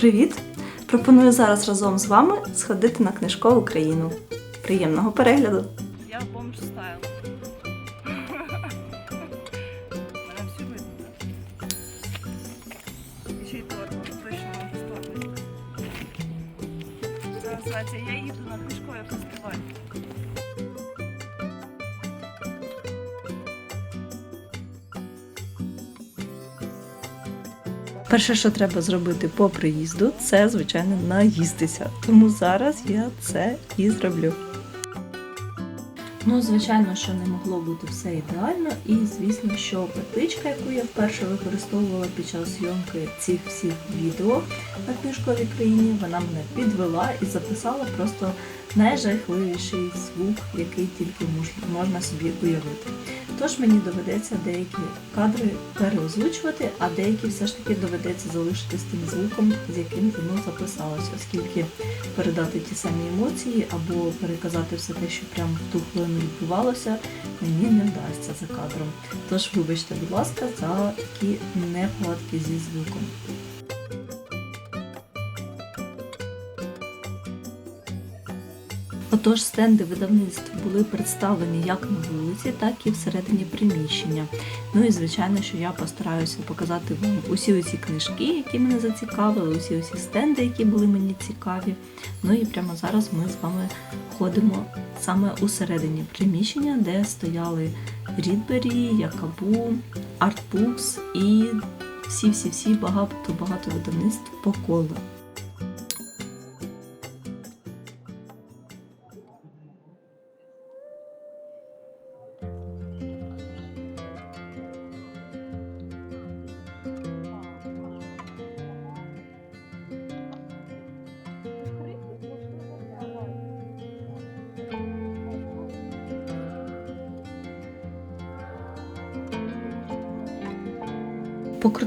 Привіт! Пропоную зараз разом з вами сходити на книжкову країну. Приємного перегляду! Я бомж стайл. Мене всі видно. Ще й торба, точно називається Я їду на книжковий фестиваль. Перше, що треба зробити по приїзду, це, звичайно, наїстися. Тому зараз я це і зроблю. Ну, звичайно, що не могло бути все ідеально, і звісно, що петличка, яку я вперше використовувала під час зйомки цих всіх відео на книжковій країні, вона мене підвела і записала просто найжахливіший звук, який тільки можна собі уявити. Тож мені доведеться деякі кадри переозвучувати, а деякі все ж таки доведеться залишити з тим звуком, з яким воно записалося, оскільки передати ті самі емоції або переказати все те, що прямо в ту хвилину відбувалося, мені не вдасться за кадром. Тож вибачте, будь ласка, за такі неполадки зі звуком. Отож, стенди видавництв були представлені як на вулиці, так і всередині приміщення. Ну і звичайно, що я постараюся показати вам усі усі книжки, які мене зацікавили, усі усі стенди, які були мені цікаві. Ну і прямо зараз ми з вами ходимо саме усередині приміщення, де стояли Рідбері, Якабу, Артбукс і всі-всі-всі багато-багато видавництв по колу.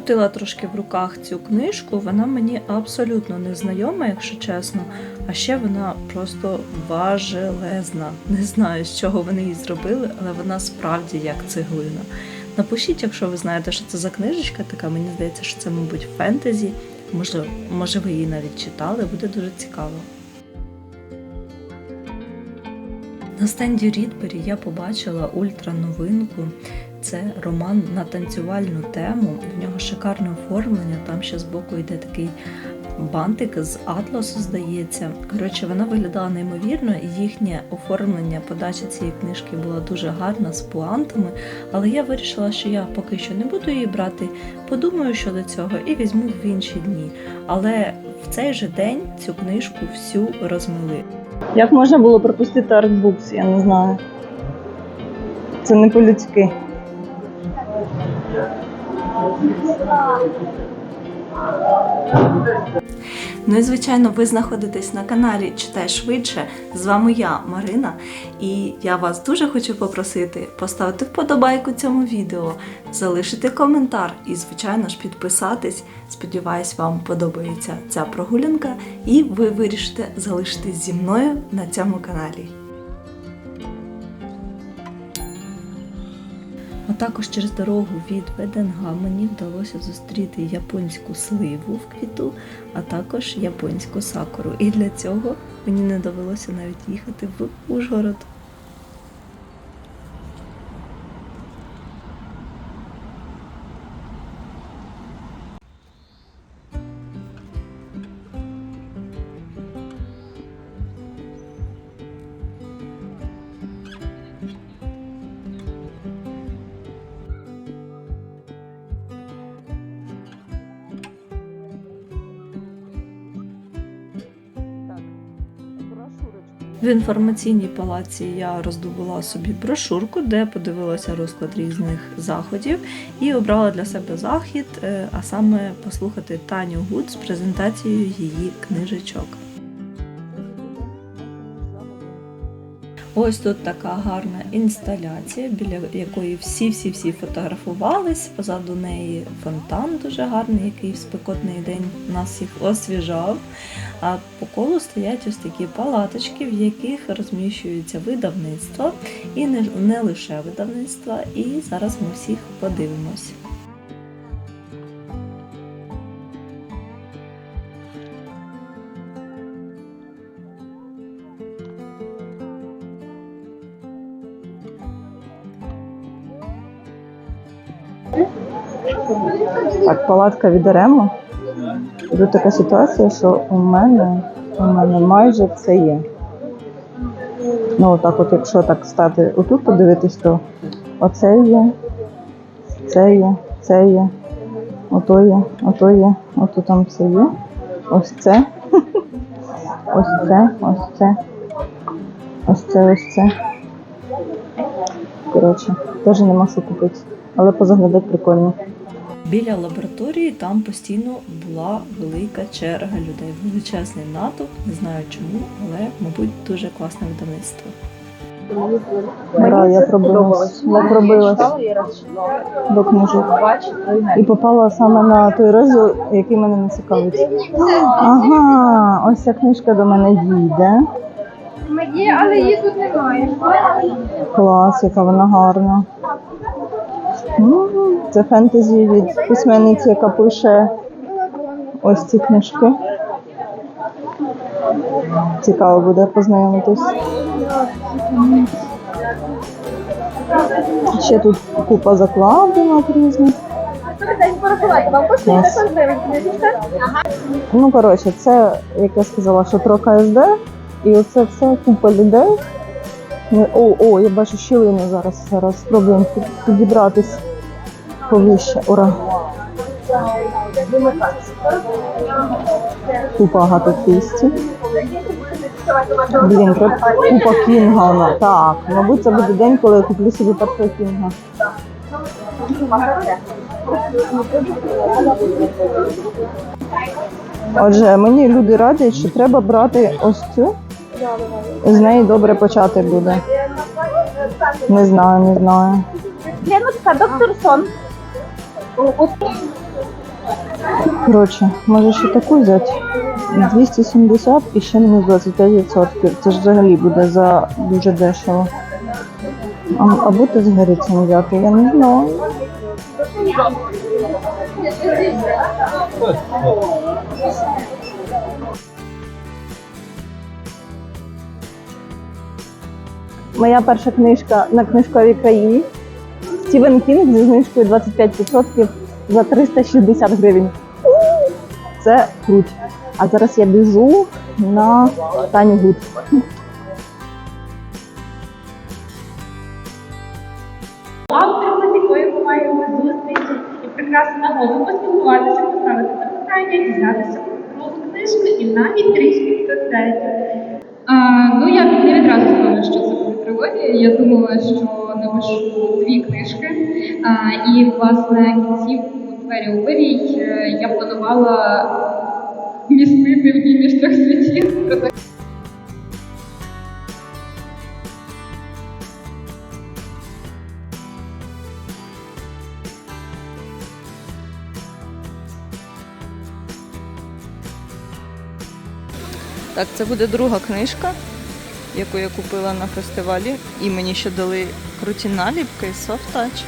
Покрутила трошки в руках цю книжку, вона мені абсолютно не знайома, якщо чесно. А ще вона просто важелезна. Не знаю, з чого вони її зробили, але вона справді як цеглина. Напишіть, якщо ви знаєте, що це за книжечка така, мені здається, що це, мабуть, фентезі. Можливо, може, ви її навіть читали, буде дуже цікаво. На стенді Рідбері я побачила ультра-новинку. Це роман на танцювальну тему. В нього шикарне оформлення. Там ще збоку йде такий бантик з атласу, здається. Коротше, вона виглядала неймовірно, і їхнє оформлення, подача цієї книжки була дуже гарна з пуантами. Але я вирішила, що я поки що не буду її брати. Подумаю щодо цього і візьму в інші дні. Але в цей же день цю книжку всю розмили. Як можна було пропустити артбукс, я не знаю. Це не по-людськи. Ну і звичайно, ви знаходитесь на каналі Читай швидше. З вами я, Марина, і я вас дуже хочу попросити поставити вподобайку цьому відео, залишити коментар і, звичайно ж, підписатись. Сподіваюсь, вам подобається ця прогулянка, і ви вирішите залишитись зі мною на цьому каналі. А також через дорогу від Веденга мені вдалося зустріти японську сливу в квіту, а також японську сакуру. І для цього мені не довелося навіть їхати в Ужгород. Інформаційній палаці я роздобула собі брошурку, де подивилася розклад різних заходів і обрала для себе захід, е, а саме послухати Таню Гуд з презентацією її книжечок. Ось тут така гарна інсталяція, біля якої всі-всі-всі фотографувались. Позаду неї фонтан дуже гарний, який в спекотний день нас всіх освіжав. А по колу стоять ось такі палаточки, в яких розміщуються видавництва, і не, лише видавництва. І зараз ми всіх подивимось. Так, палатка від. Тут така ситуація, що у мене, у мене майже все є. Ну, отак, от, якщо так стати отут подивитись, то оце є, це є, це є, ото є, ото є, ото там все є. Ось це. Ось це, ось це. Ось це, ось це. Коротше, теж нема що купити. Але позаглядати прикольно. Біля лабораторії там постійно була велика черга людей, величезний натовп. Не знаю чому, але мабуть дуже класне видавництво. Да, я пробилась. Я пробилась до книжок. І попала саме на той розділ, який мене не цікавить. Ага, ось ця книжка до мене дійде. Є, але її тут немає. Клас, яка вона гарна. М, Це фентезі від письменниці, яка пише ось ці книжки. Цікаво буде познайомитись. Ще тут купа закладинок різних. Вам коштує Клас. 500 гривень книжечка? Ну, коротше, це, як я сказала, що про КСД, і оце все купа людей. Ми- О, о, я бачу щілину зараз. Зараз спробуємо підібратись повище. Ура! Купа агатокристі. Блін, купа Кінгана. Так, мабуть, це буде день, коли я куплю собі першого Кінга. Отже, мені люди радять, що треба брати ось цю. З неї добре почати буде. Не знаю, не знаю. Леночка, доктор Сон. Коротше, може ще таку взяти. 270 і ще мінус 25%. Це ж взагалі буде за дуже дешево. А, або ти з Гарицем взяти, я не знаю. Моя перша книжка на книжковій країні. Стівен Кінг зі знижкою 25% за 360 гривень. Це круть. А зараз я біжу на Таню Гуд. авторами, ми маємо зустрічі, і прекрасна нагода поспілкуватися, поставити запитання, дізнатися про книжку і навіть трішки про третю. Ну я не відразу знала, що це трилогія. Я думала, що напишу дві книжки. І власне кінцівку двері у вирій е, я планувала вмістити в ній між трьох світів. Так, це буде друга книжка, яку я купила на фестивалі. І мені ще дали круті наліпки Touch.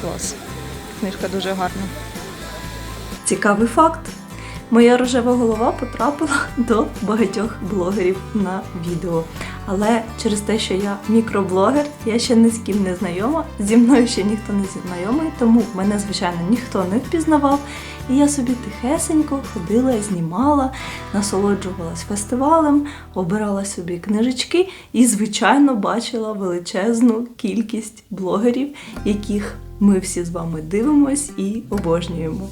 Клас. Книжка дуже гарна. Цікавий факт. Моя рожева голова потрапила до багатьох блогерів на відео. Але через те, що я мікроблогер, я ще ні з ким не знайома, зі мною ще ніхто не знайомий, тому мене, звичайно, ніхто не впізнавав. І я собі тихесенько ходила, знімала, насолоджувалась фестивалем, обирала собі книжечки і, звичайно, бачила величезну кількість блогерів, яких ми всі з вами дивимось і обожнюємо.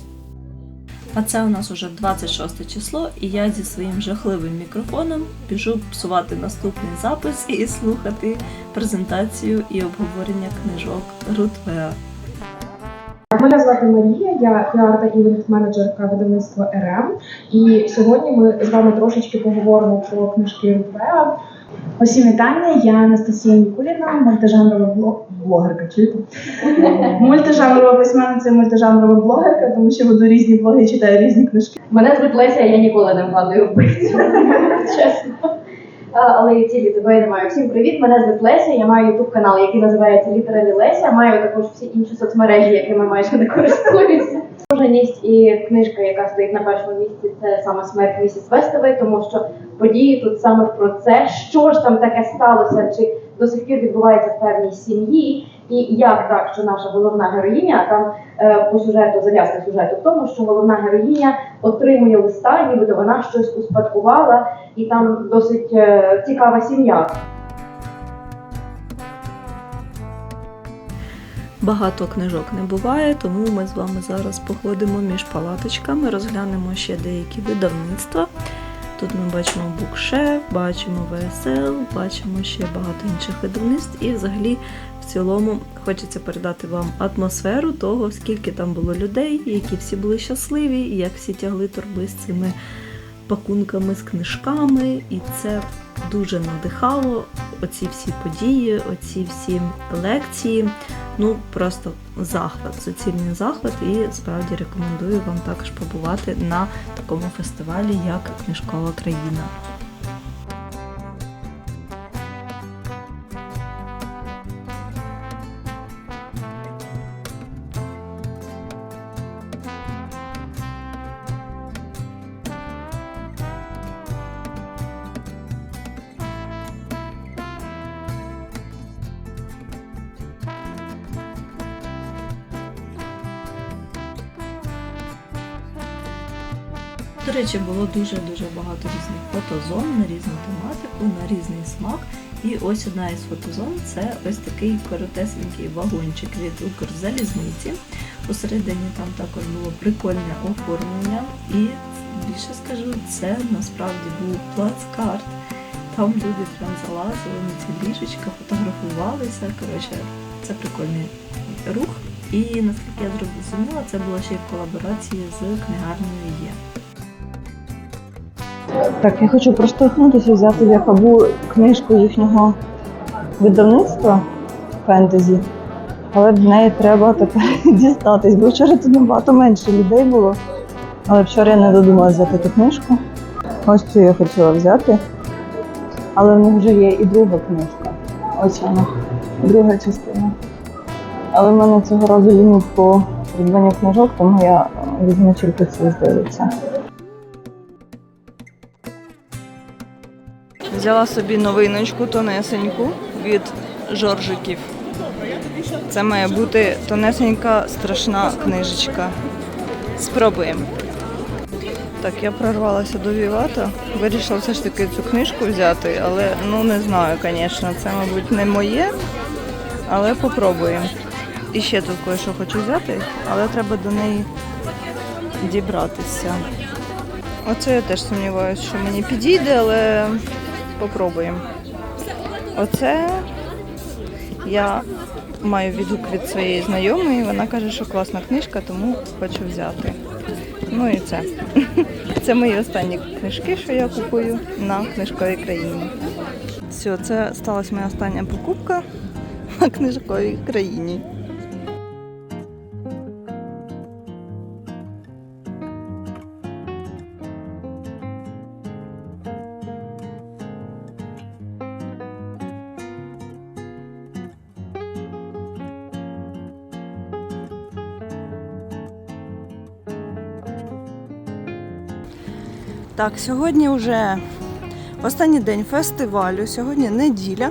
А це у нас уже 26 число, і я зі своїм жахливим мікрофоном біжу псувати наступний запис і слухати презентацію і обговорення книжок Рутвеа. Мене звати Марія, я піар та івент-менеджерка видавництва РМ. І сьогодні ми з вами трошечки поговоримо про книжки Рупеа. Усім вітання, я Анастасія Нікуліна, мультижанрова блог- блогерка. Чуєте? мультижанрова письменниця, мультижанрова блогерка, тому що веду різні блоги і читаю різні книжки. Мене звуть Леся, я ніколи не вгадую вбивцю. Чесно. Але і цілі тебе я не маю. Всім привіт, мене звуть Леся, я маю ютуб канал, який називається Літералі Леся. Маю також всі інші соцмережі, якими майже не користуюся. Муженість і книжка, яка стоїть на першому місці, це саме смерть місіс Вестової, тому що події тут саме про це, що ж там таке сталося, чи до сих пір відбувається в певній сім'ї. І як так, що наша головна героїня там по сюжету, зав'язка сюжету в тому, що головна героїня отримує листа, нібито вона щось успадкувала, і там досить е, цікава сім'я. Багато книжок не буває, тому ми з вами зараз походимо між палаточками, розглянемо ще деякі видавництва. Тут ми бачимо Букшеф, бачимо ВСЛ, бачимо ще багато інших видавництв. І взагалі в цілому хочеться передати вам атмосферу того, скільки там було людей, які всі були щасливі, як всі тягли торби з цими пакунками з книжками. І це дуже надихало. Оці всі події, оці всі лекції. Ну просто захват, суцільний захват, і справді рекомендую вам також побувати на такому фестивалі, як Книжкова країна. До речі, було дуже-дуже багато різних фотозон на різну тематику, на різний смак. І ось одна із фотозон це ось такий коротесенький вагончик від Укрзалізниці. Посередині там також було прикольне оформлення. І більше скажу, це насправді був плацкарт. Там люди прям залазили на ці ліжечка, фотографувалися. Коротше, це прикольний рух. І наскільки я зрозуміла, це було ще й в колаборації з книгарнею Є. Так, я хочу проштовхнутися, взяти в Якабу книжку їхнього видавництва фентезі. Але до неї треба тепер дістатись, бо вчора тут набагато менше людей було. Але вчора я не додумалася взяти ту книжку. Ось цю я хотіла взяти. Але в них вже є і друга книжка. Ось вона, друга частина. Але в мене цього разу ліміт по придбанню книжок, тому я візьму тільки цю, здається. Взяла собі новиночку тонесеньку від жоржиків. Це має бути тонесенька страшна книжечка. Спробуємо. Так, я прорвалася до Вівата. Вирішила все ж таки цю книжку взяти, але ну не знаю, звісно, це, мабуть, не моє, але попробуємо. І ще тут кое-що хочу взяти, але треба до неї дібратися. Оце я теж сумніваюся, що мені підійде, але попробуємо. Оце я маю відгук від своєї знайомої. Вона каже, що класна книжка, тому хочу взяти. Ну і це. Це мої останні книжки, що я купую на книжковій країні. Все, це сталася моя остання покупка на книжковій країні. Так, сьогодні вже останній день фестивалю, сьогодні неділя.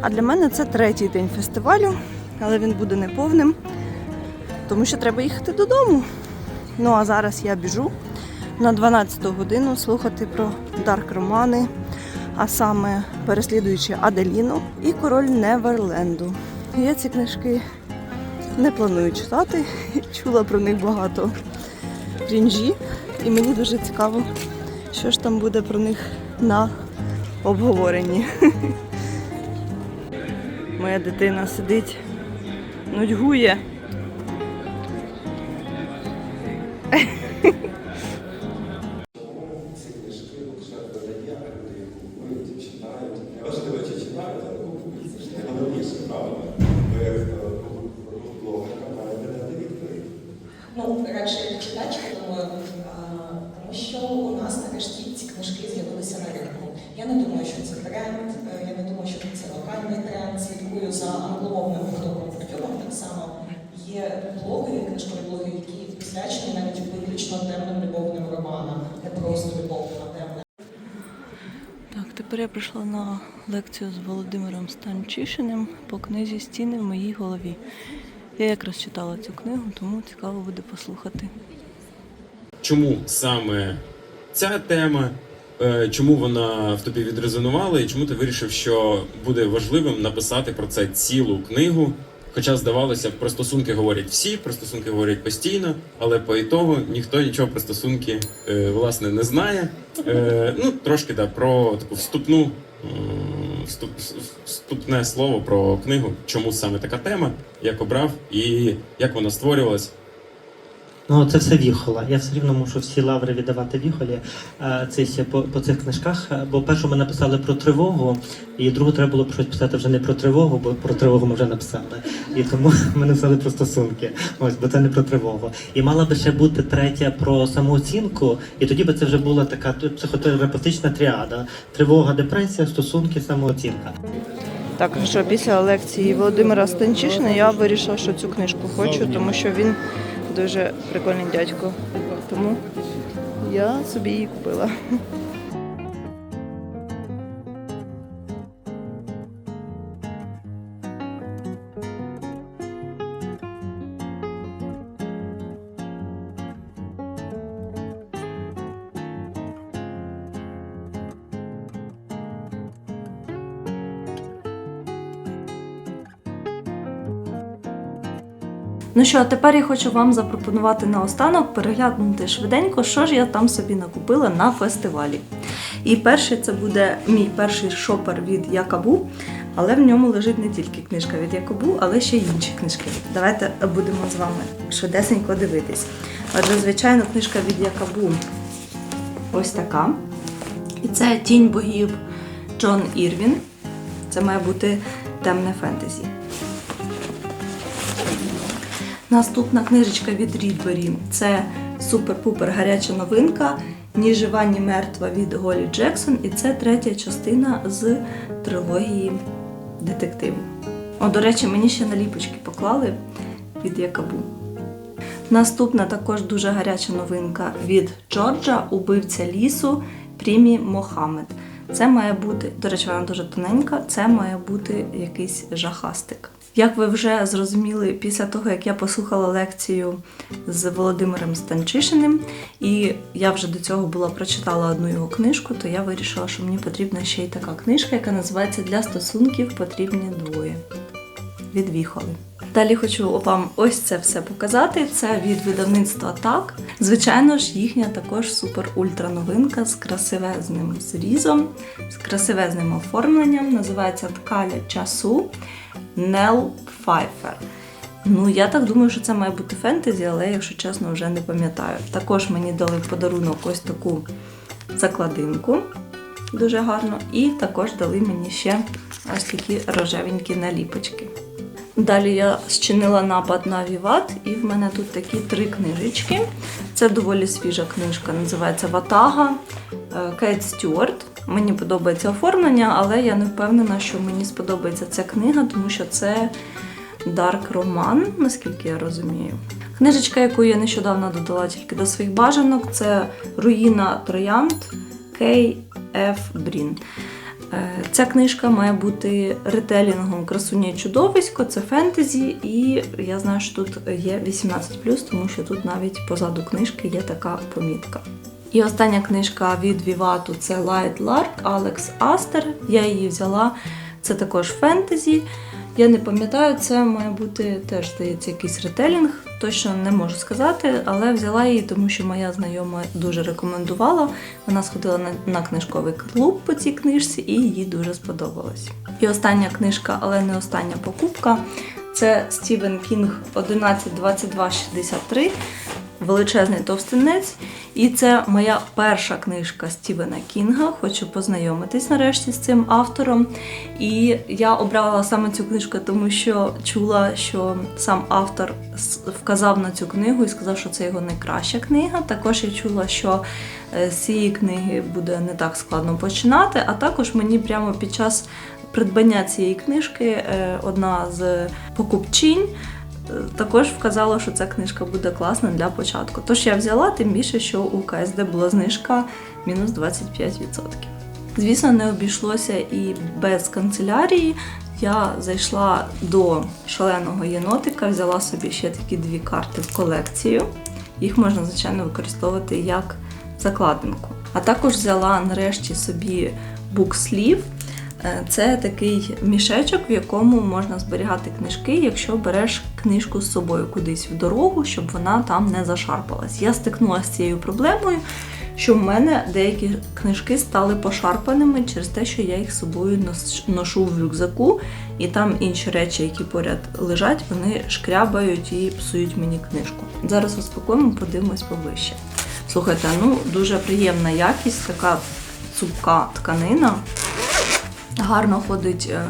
А для мене це третій день фестивалю, але він буде неповним, тому що треба їхати додому. Ну а зараз я біжу на 12 годину слухати про дарк романи, а саме переслідуючи Аделіну і король Неверленду. Я ці книжки не планую читати, чула про них багато крінжі, і мені дуже цікаво, що ж там буде про них на обговоренні. Моя дитина сидить, нудьгує. Слідкую за англомовним гуртом Фортюном. Так само є блоги, книжкові блоги, які присвячені навіть виключно темним любовним романам, не просто любовним, а темним. Так, тепер я прийшла на лекцію з Володимиром Станчишиним по книзі Стіни в моїй голові. Я якраз читала цю книгу, тому цікаво буде послухати. чому саме ця тема, чому вона в тобі відрезонувала, і чому ти вирішив, що буде важливим написати про це цілу книгу. Хоча здавалося, про стосунки говорять всі, про стосунки говорять постійно, але по ітогу ніхто нічого про стосунки е, власне не знає. Е, ну, трошки да, про таку вступну вступ, вступне слово про книгу, чому саме така тема, як обрав і як вона створювалась. Ну, це все віхола. Я все рівно мушу всі лаври віддавати віхолі. Е, Це по, по цих книжках. Е, Бо першу ми написали про тривогу, і другу треба було щось писати вже не про тривогу, бо про тривогу ми вже написали. І тому ми написали про стосунки. Ось, бо це не про тривогу. І мала би ще бути третя про самооцінку, і тоді би це вже була така психотерапевтична тріада: тривога, депресія, стосунки, самооцінка. Так, що після лекції Володимира Станчишина я вирішила, що цю книжку хочу, тому що він дуже прикольний дядько. Тому я собі її купила. Ну що, а тепер я хочу вам запропонувати наостанок переглянути швиденько, що ж я там собі накупила на фестивалі. І перший це буде мій перший шопер від Якабу, але в ньому лежить не тільки книжка від Якабу, але ще й інші книжки. Давайте будемо з вами швидесенько дивитись. Отже, звичайно, книжка від Якабу ось така. І це Тінь богів Джон Ірвін. Це має бути темне фентезі. Наступна книжечка від Рідбері це супер-пупер гаряча новинка. Ні жива, ні мертва від Голі Джексон. І це третя частина з трилогії детективу. О, до речі, мені ще наліпочки поклали від Якабу. Наступна також дуже гаряча новинка від Джорджа, убивця лісу Прімі Мохамед. Це має бути, до речі, вона дуже тоненька, це має бути якийсь жахастик. Як ви вже зрозуміли, після того, як я послухала лекцію з Володимиром Станчишиним, і я вже до цього була прочитала одну його книжку, то я вирішила, що мені потрібна ще й така книжка, яка називається Для стосунків потрібні двоє від Віхоли. Далі хочу вам ось це все показати. Це від видавництва так. Звичайно ж, їхня також супер-ультра новинка з красивезним зрізом, з красивезним оформленням. Називається Ткаля часу Нел Пфайфер. Ну, я так думаю, що це має бути фентезі, але якщо чесно, вже не пам'ятаю. Також мені дали в подарунок ось таку закладинку. Дуже гарно. І також дали мені ще ось такі рожевенькі наліпочки. Далі я зчинила напад на Віват, і в мене тут такі три книжечки. Це доволі свіжа книжка, називається Ватага е, Кейт Стюарт. Мені подобається оформлення, але я не впевнена, що мені сподобається ця книга, тому що це дарк роман, наскільки я розумію. Книжечка, яку я нещодавно додала тільки до своїх бажанок, це Руїна Троянд Кей Ф. Брін. Е, Ця книжка має бути ретелінгом Красуня чудовисько, це фентезі, і я знаю, що тут є 18, тому що тут навіть позаду книжки є така помітка. І остання книжка від Вівату це Light Lark Алекс Астер. Я її взяла. Це також фентезі. Я не пам'ятаю, це має бути теж здається якийсь ретелінг. Точно не можу сказати, але взяла її, тому що моя знайома дуже рекомендувала. Вона сходила на, книжковий клуб по цій книжці і їй дуже сподобалось. І остання книжка, але не остання покупка. Це Стівен Кінг 112263 величезний товстинець. І це моя перша книжка Стівена Кінга. Хочу познайомитись нарешті з цим автором. І я обрала саме цю книжку, тому що чула, що сам автор вказав на цю книгу і сказав, що це його найкраща книга. Також я чула, що е, з цієї книги буде не так складно починати, а також мені прямо під час придбання цієї книжки е, одна з покупчинь також вказала, що ця книжка буде класна для початку. Тож я взяла, тим більше, що у КСД була знижка мінус 25%. Звісно, не обійшлося і без канцелярії. Я зайшла до шаленого єнотика, взяла собі ще такі дві карти в колекцію. Їх можна, звичайно, використовувати як закладинку. А також взяла нарешті собі букслів. Е, Це такий мішечок, в якому можна зберігати книжки, якщо береш книжку з собою кудись в дорогу, щоб вона там не зашарпалась. Я стикнулася з цією проблемою, що в мене деякі книжки стали пошарпаними через те, що я їх з собою ношу в рюкзаку, і там інші речі, які поряд лежать, вони шкрябають і псують мені книжку. Зараз розпакуємо, подивимось поближче. Слухайте, ну дуже приємна якість, така цупка тканина. Гарно ходить е,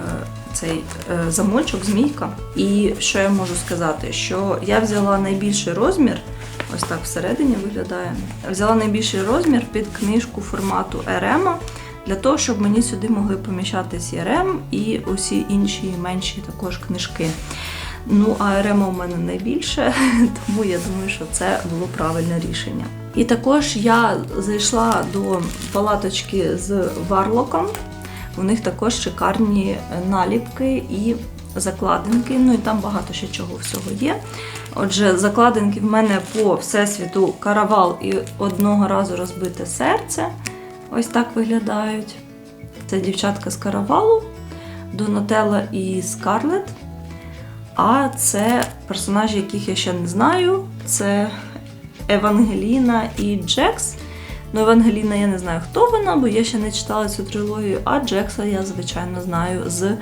цей е, замочок, змійка. І що я можу сказати? Що я взяла найбільший розмір, ось так всередині виглядає. Взяла найбільший розмір під книжку формату РМ, для того, щоб мені сюди могли поміщатись РМ і усі інші менші також книжки. Ну, а РМ у мене найбільше, тому я думаю, що це було правильне рішення. І також я зайшла до палаточки з варлоком. У них також шикарні наліпки і закладинки. Ну і там багато ще чого всього є. Отже, закладинки в мене по всесвіту каравал і одного разу розбите серце. Ось так виглядають. Це дівчатка з каравалу, Донателла і Скарлет. А це персонажі, яких я ще не знаю. Це Евангеліна і Джекс. Ну, Евангеліна я не знаю, хто вона, бо я ще не читала цю трилогію, а Джекса я, звичайно, знаю з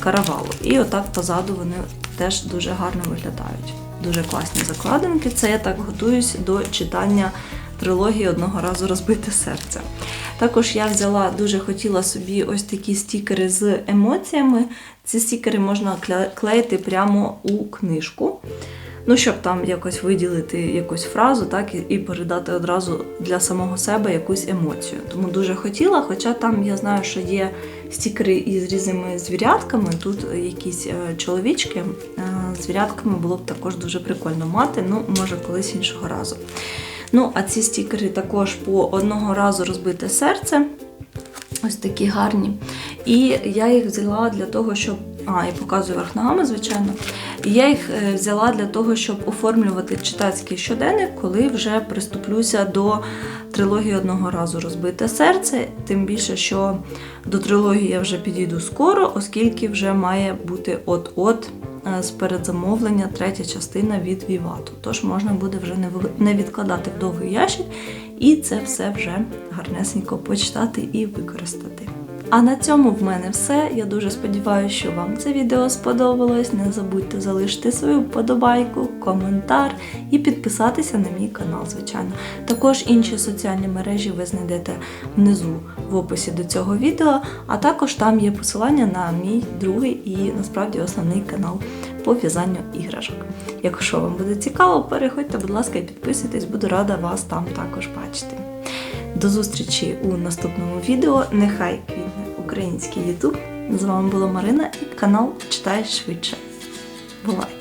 каравалу. І отак позаду вони теж дуже гарно виглядають. Дуже класні закладинки. Це я так готуюсь до читання трилогії одного разу розбите серце. Також я взяла, дуже хотіла собі ось такі стікери з емоціями. Ці стікери можна клеїти прямо у книжку. Ну, щоб там якось виділити якусь фразу, так, і- передати одразу для самого себе якусь емоцію. Тому дуже хотіла, хоча там я знаю, що є стікери із різними звірятками. Тут якісь е, чоловічки е, звірятками було б також дуже прикольно мати, ну, може, колись іншого разу. Ну, а ці стікери також по одного разу розбите серце. Ось такі гарні. І я їх взяла для того, щоб. А, і показую верх ногами, звичайно. І я їх е, взяла для того, щоб оформлювати читацький щоденник, коли вже приступлюся до трилогії одного разу розбите серце. Тим більше, що до трилогії я вже підійду скоро, оскільки вже має бути от-от е, з передзамовлення третя частина від Вівату. Тож можна буде вже не відкладати в довгий ящик і це все вже гарнесенько почитати і використати. А на цьому в мене все. Я дуже сподіваюся, що вам це відео сподобалось. Не забудьте залишити свою вподобайку, коментар і підписатися на мій канал, звичайно. Також інші соціальні мережі ви знайдете внизу в описі до цього відео, а також там є посилання на мій другий і насправді основний канал по в'язанню іграшок. Якщо вам буде цікаво, переходьте, будь ласка, і підписуйтесь, буду рада вас там також бачити. До зустрічі у наступному відео. Нехай квітне український Ютуб. З вами була Марина і канал Читай швидше. Бувай!